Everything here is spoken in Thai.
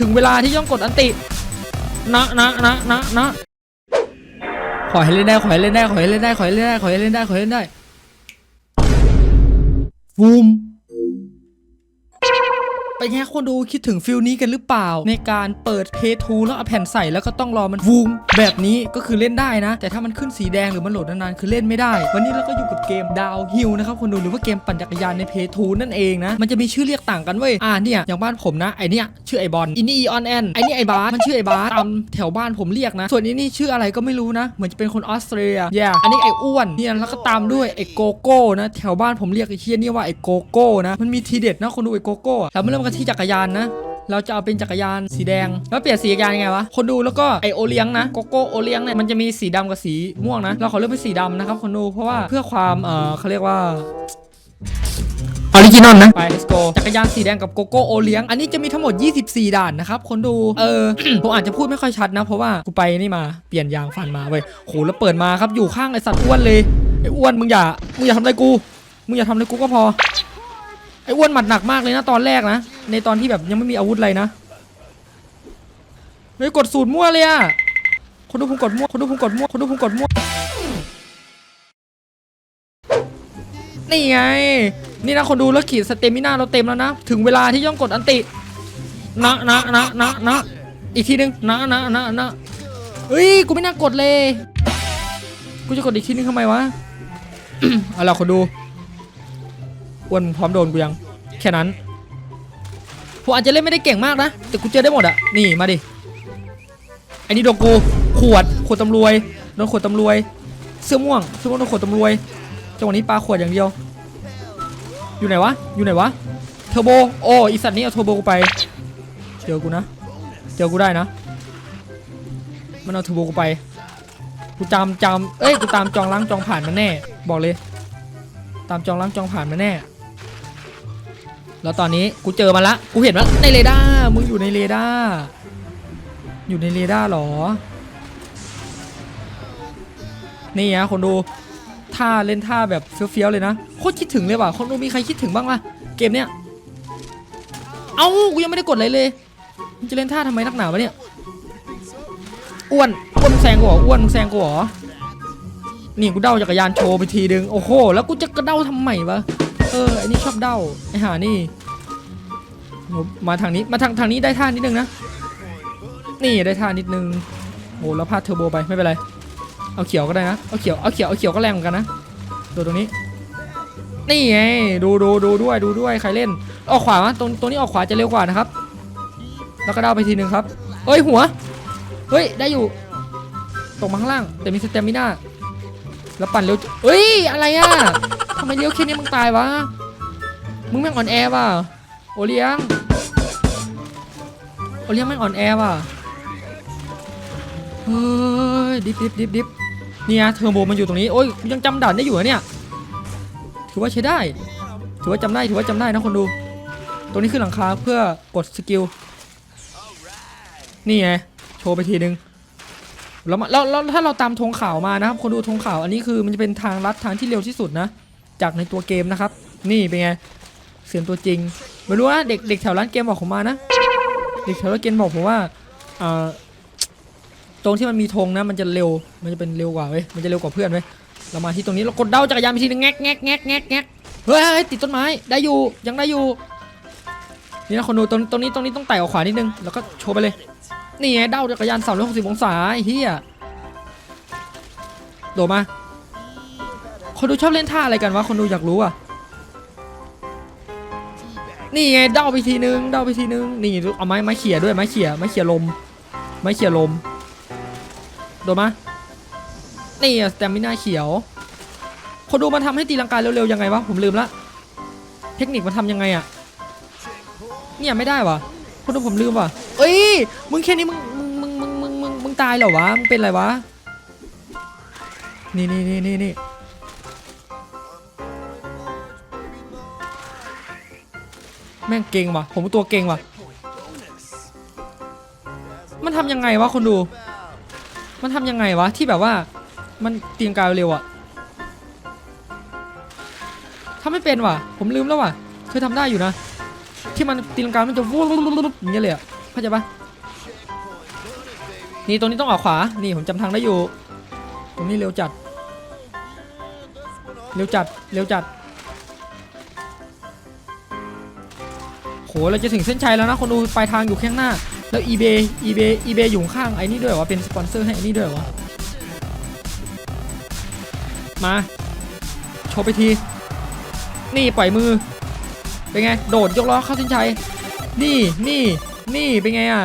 ถึงเวลาที่ย่องกดอันติ นะนะนะนะนะขอให้เล่นได้ขอให้เล่นได้ขอให้เล่นได้ขอให้เล่นได้ขอให้เล่นได้ขอให้เล่นได้ฟูม เป็นไงคนดูคิดถึงฟิลนี้กันหรือเปล่า ในการเปิดเพทูแล้วเอาแผ่นใส่แล้วก็ต้องรอมันฟูมแบบนี้ก็คือเล่นได้นะ แต่ถ้ามันขึ้นสีแดงหรือมันโหลดนานๆคือเล่นไม่ได้ วันนี้เราก็อยู่กับเกมดาวฮิลนะครับคนดูหรือว่าเกมปั่นจักรยานในเพทูนั่นเองนะมันจะมีชื่อเรียกต่างกันเว้ยอ่าเนี่ยอย่างบ้านผมนะไอเนี่ยชื่อไอบอลอินนี่อออนแอนไอนี่ไอบาสมันชื่อไอบาสตามแถวบ้านผมเรียกนะ ส่วนนี้นี่ชื่ออะไรก็ไม่รู้นะ เหมือนจะเป็นคนออสเตรเลีย yeah อันนี้ไออ้วนเนี่ยแล้วก็ตามด้วยไอโกโก้นะแถวบ้านผมเรียกไอเชียนี่ว่าไอโกโก้นะมันมีทีเด็ดนะคนดูไอโกโก้เรามาเริ่มกันที่จักรยานนะเราจะเอาเป็นจักรยานสีแดง แล้วเปลี่ยนสีจักรยานยังไงวะ คนดูแล้วก็ไอโอเลี้ยงนะโกโก้โอเลี้ยงเนี่ยมันจะมีสีดำกับสีม่วงนะ เราขอเลือกเป็นสีดำนะครับคนดูเพราะว่าเพื่อความเออเขาเรียกว่าออริจินอลนะ ไป let's go จักรยานสีแดงกับโกโก้โอเลี้ยง อันนี้จะมีทั้งหมด 24 ด่านนะครับ คนดู เออ ผมอาจจะพูดไม่ค่อยชัดนะ เพราะว่า กูไปนี่มาเปลี่ยนยางฟันมาเว้ยโหแล้วเปิดมาครับอยู่ข้างไอสัตว์อ้วนเลย ไออ้วนมึงอย่า มึงอย่าทำอะไรกู มึงอย่าทำอะไรกูก็พอ ไอ้อ้วนหมัดหนักมากเลยนะตอนแรกนะ ในตอนที่แบบยังไม่มีอาวุธอะไรนะเฮ้ยกดสูตรมั่วเลยอะคนดูผมกดมั่วคนดูผมกดมั่วคนดูผมกดมั่วนี่ไง นี่นะคนดูแล้วขีดสเตมิน่าเราเต็มแล้วนะ ถึงเวลาที่ย่องกดอันตินะนะนะนะนะอีกทีหนึงนะนะนะนะเฮ้ยกูไม่น่ากดเลย กูจะกดอีกทีนึงทำไมวะเอาล่ะคนดูอ้วนพร้อมโดนกูยัง แค่นั้น ผมอาจจะเล่นไม่ได้เก่งมากนะ แต่กูเจอได้หมดอะนี่มาดิไอ้นี่โดนกูขวดขวดตำรวยโดนขวดตำรวยเสื้อม่วงเสื้อม่วงโดนขวดตำรวยจังหวะนี้ปลาขวดอย่างเดียว อยู่ไหนวะอยู่ไหนวะเทอร์โบโอ้อีสัตว์นี้เอาเทอร์โบกูไปเจอกูนะเจอกูได้นะ มันเอาเทอร์โบกูไปกูจำจำเอ้ยกูตามจองล้างจองผ่านมันแน่ บอกเลย ตามจองล้างจองผ่านมาแน่ แล้วตอนนี้กูเจอมาละ กูเห็นแล้วในเรดาร์ มึงอยู่ในเรดาร์ อยู่ในเรดาร์เหรอ นี่ฮะคนดูท่าเล่นท่าแบบเฟี้ยวๆเลยนะ โคตรคิดถึงเลยว่ะ คนดูมีใครคิดถึงบ้างล่ะ เกมเนี้ย เอ้า กูยังไม่ได้กดอะไรเลยมึงจะเล่นท่าทำไมนักหนาวะเนี่ย อ้วน อ้วนแซงกูเหรอ อ้วนแซงกูเหรอ นี่กูเด้าจักรยานโชว์ไปทีนึง โอ้โห แล้วกูจะกระเด้าทำไมวะ เออไอ้นี่ชอบเด้าไอ้ห่านี่โหมาทางนี้มาทางทางนี้ได้ท่านิดนึงนะนี่ได้ท่านิดนึงโหแล้วพลาดเทอร์โบไปไม่เป็นไรเอาเขียวก็ได้นะเอาเขียวเอาเขียวเอาเขียวก็แรงเหมือนกันนะดูตรงนี้ นี่ไงดูดูดูด้วยดูด้วยใครเล่นออกขวามะตรงตรงนี้ออกขวาจะเร็วกว่านะครับ แล้วก็เด้าไปทีนึงครับเอ้ยหัวเฮ้ยได้อยู่ตกมาข้างล่างแต่มีสเตมิน่าแล้วปั่นเร็วเฮ้ยอะไรอะ ทำไมเลี้ยวแค่นี้มึงตายวะ มึงแม่งอ่อนแอว่ะ โอเลี้ยง โอเลี้ยงแม่งอ่อนแอว่ะ เฮ้ย ดิบดิบดิบดิบเนี่ยเทอร์โบมันอยู่ตรงนี้ โอ้ยยังจำด่านได้อยู่เหรอเนี่ย ถือว่าใช้ได้ ถือว่าจำได้ ถือว่าจำได้นะคนดู ตรงนี้คือหลังคาเพื่อกดสกิล นี่ไง โชว์ไปทีนึงแล้วมาแล้วแล้วถ้าเราตามธงขาวมานะครับคนดูธงขาวอันนี้คือมันจะเป็นทางลัดทางที่เร็วที่สุดนะ จากในตัวเกมนะครับ นี่เป็นไงเสียงตัวจริงไม่รู้นะเด็กเด็กแถวร้านเกมบอกผมมานะ เด็กแถวร้านเกมบอกผมว่าเอ่อตรงที่มันมีธงนะ มันจะเร็วมันจะเป็นเร็วกว่าเว้ยมันจะเร็วกว่าเพื่อนเว้ยเรามาที่ตรงนี้เรากดเด้าจักรยานไปทีนึงแงกแงกแงกแงกแงกเฮ้ยติดต้นไม้ได้อยู่ยังได้อยู่นี่นะคนดูตรงตรงนี้ตรงนี้ต้องไต่ออกขวานิดนึงแล้วก็โชว์ไปเลย นี่ไงเด้าจักรยาน360องศาไอ้เหี้ยโดดมา คนดูชอบเล่นท่าอะไรกันวะคนดูอยากรู้อะนี่ไงเดาไปทีนึงเดาไปทีนึงนี่เอาไม้ไม้เขี่ยด้วยไม้เขี่ยไม้เขี่ยลม ไม้เขี่ยลมโดดมานี่สแตมิน่าเขียว คนดูมันทำให้ตีลังกาเร็วๆยังไงวะผมลืมละเทคนิคมันทำยังไงอะเนี่ยไม่ได้วะคนดูผมลืมวะเอ้ยมึงแค่นี้มึงมึงมึงมึงมึงมึงมึงตายเหรอวะมึงเป็นอะไรวะนี่นี่นี่นี่นี่ แม่งเก่งว่ะ ผมตัวเก่งว่ะ มันทำยังไงวะคนดู มันทำยังไงวะที่แบบว่า มันตีงกาเร็วอะทำไม่เป็นว่ะ ผมลืมแล้วว่ะ เคยทำได้อยู่นะ ที่มันตีลังกา มันจะวูบอย่างเงี้ยเลยอะเข้าใจปะนี่ตรงนี้ต้องออกขวา นี่ผมจำทางได้อยู่ ตรงนี้เร็วจัด เร็วจัด เร็วจัด โหเราจะถึงเส้นชัยแล้วนะคนดูปลายทางอยู่ข้างหน้า แล้ว eBay eBay eBay อยู่ข้างไอ้นี่ด้วยวะเป็นสปอนเซอร์ให้ไอ้นี่ด้วยวะมาโชว์ไปที นี่ปล่อยมือ เป็นไง โดดยกล้อเข้าเส้นชัย นี่นี่นี่เป็นไงอะ